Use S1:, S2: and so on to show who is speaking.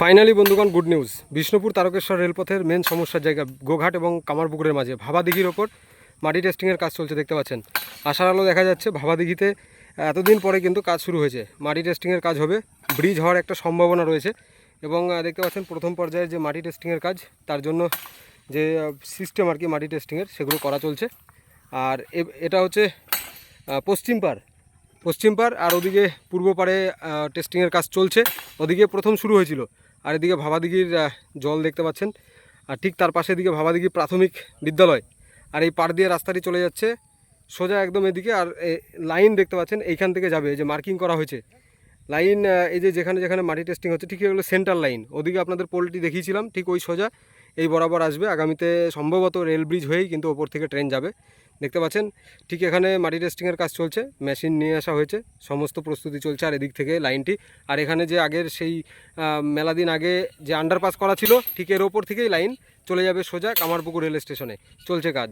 S1: Finally বন্ধুগণ, good news. Bishnupur Tarakeswar রেলপথের main সমস্যার জায়গা গোঘাট এবং কামারপুকুরের মাঝে, ভাবাদিঘির ওপর। মাটি টেস্টিংয়ের কাজ চলছে, দেখতে পাচ্ছেন। আশার আলো দেখা যাচ্ছে ভাবাদিঘিতে। এতদিন পরে কিন্তু কাজ শুরু হয়েছে। মাটি টেস্টিংয়ের কাজ হবে। ব্রিজ হওয়ার একটা সম্ভাবনা রয়েছে এবং দেখতে পাচ্ছেন প্রথম পর্যায়ে যে মাটি টেস্টিংয়ের কাজ, তার জন্য যে সিস্টেম আর কি মাটি টেস্টিংয়ের সেগুলো করা চলছে। আর এটা হচ্ছে পশ্চিম পাড়। পশ্চিম পার আর ওদিকে পূর্ব আহ, টেস্টিংয়ের কাজ চলছে। ওদিকে প্রথম শুরু হয়েছিল। আর এদিকে ভাবাদিঘির জল দেখতে পাচ্ছেন। আর ঠিক তার পাশে এদিকে ভাবাদিঘি প্রাথমিক বিদ্যালয়। আর এই পাড় দিয়ে রাস্তাটি চলে যাচ্ছে। সোজা একদম এদিকে আর লাইন দেখতে পাচ্ছেন এইখান থেকে যাবে। যে মার্কিং করা হয়েছে। লাইন এই যে যেখানে যেখানে মাটি টেস্টিং হচ্ছে ঠিক এগুলো সেন্টার লাইন ওদিকে আপনাদের পোলটি দেখিয়েছিলাম ঠিক ওই সোজা। এই বরাবর আসবে। আগামীতে সম্ভবত রেল ব্রিজ হয়েই কিন্তু ওপর থেকে ট্রেন যাবে। দেখতে পাচ্ছেন, ঠিক এখানে মাটি টেস্টিংয়ের কাজ চলছে মেশিন নিয়ে আসা হয়েছে, সমস্ত প্রস্তুতি চলছে আর এদিক থেকে লাইনটি আর এখানে যে আগের সেই মেলা দিন আগে যে আন্ডারপাস করা ছিল, ঠিক এর ওপর থেকেই লাইন চলে যাবে সোজা কামারপুকুর রেল স্টেশনে চলছে কাজ।